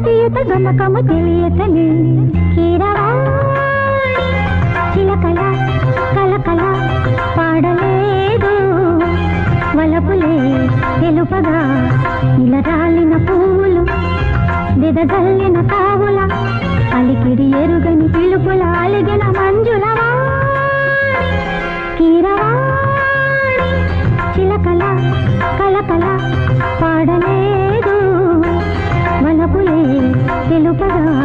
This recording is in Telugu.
స్వరనుత గమకము తెలియతని కీరవాణి చిలకల కలకల పాడలేదు. వలపులే తెలుపగా ఇలరాలిన పూలు వెదజల్లిన కావుల అలికిడి ఎరుగని పిలుపుల అలిగిన మంజుల కీరవాణి చిలకల కలకల పాడలే. बड़ा